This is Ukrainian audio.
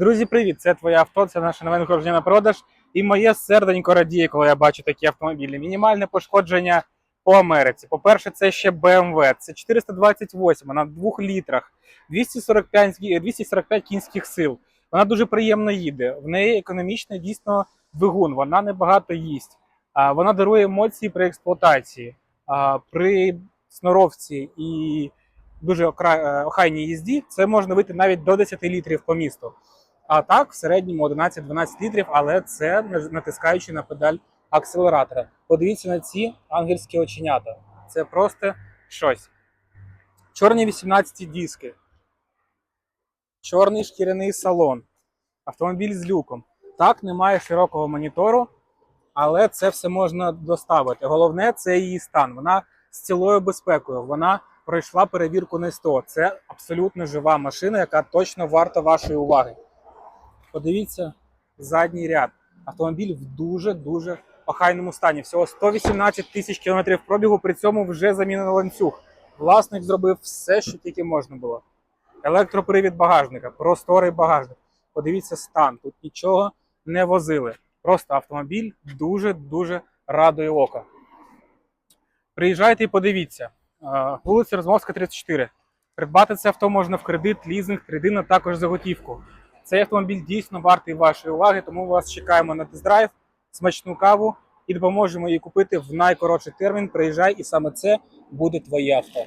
Друзі, привіт! Це твоє авто, це наше нове надходження на продаж. І моє серденько радіє, коли я бачу такі автомобілі. Мінімальне пошкодження по Америці. По-перше, це ще BMW. Це 428 на 2 літрах, 245, 245 кінських сил. Вона дуже приємно їде. В неї економічний дійсно двигун, вона небагато їсть. Вона дарує емоції при експлуатації, при сноровці і дуже е, охайній їзді. Це можна вийти навіть до 10 літрів по місту. А так, в середньому 11-12 літрів, але це натискаючи на педаль акселератора. Подивіться на ці ангельські оченята. Це просто щось. Чорні 18 диски, чорний шкіряний салон, автомобіль з люком. Так, немає широкого монітору, але це все можна доставити. Головне це її стан. Вона з цілою безпекою. Вона пройшла перевірку на СТО. Це абсолютно жива машина, яка точно варта вашої уваги. Подивіться задній ряд. Автомобіль в дуже-дуже охайному стані. Всього 118 тисяч кілометрів пробігу, при цьому вже замінено ланцюг. Власник зробив все, що тільки можна було. Електропривід багажника, просторий багажник. Подивіться стан. Тут нічого не возили. Просто автомобіль дуже-дуже радує око. Приїжджайте і подивіться. Вулиця Розмовська, 34. Придбати це авто можна в кредит, лізинг, а також за готівку. Цей автомобіль дійсно вартий вашої уваги, тому вас чекаємо на тест-драйв, смачну каву і допоможемо її купити в найкоротший термін. Приїжджай, і саме це буде твоє авто.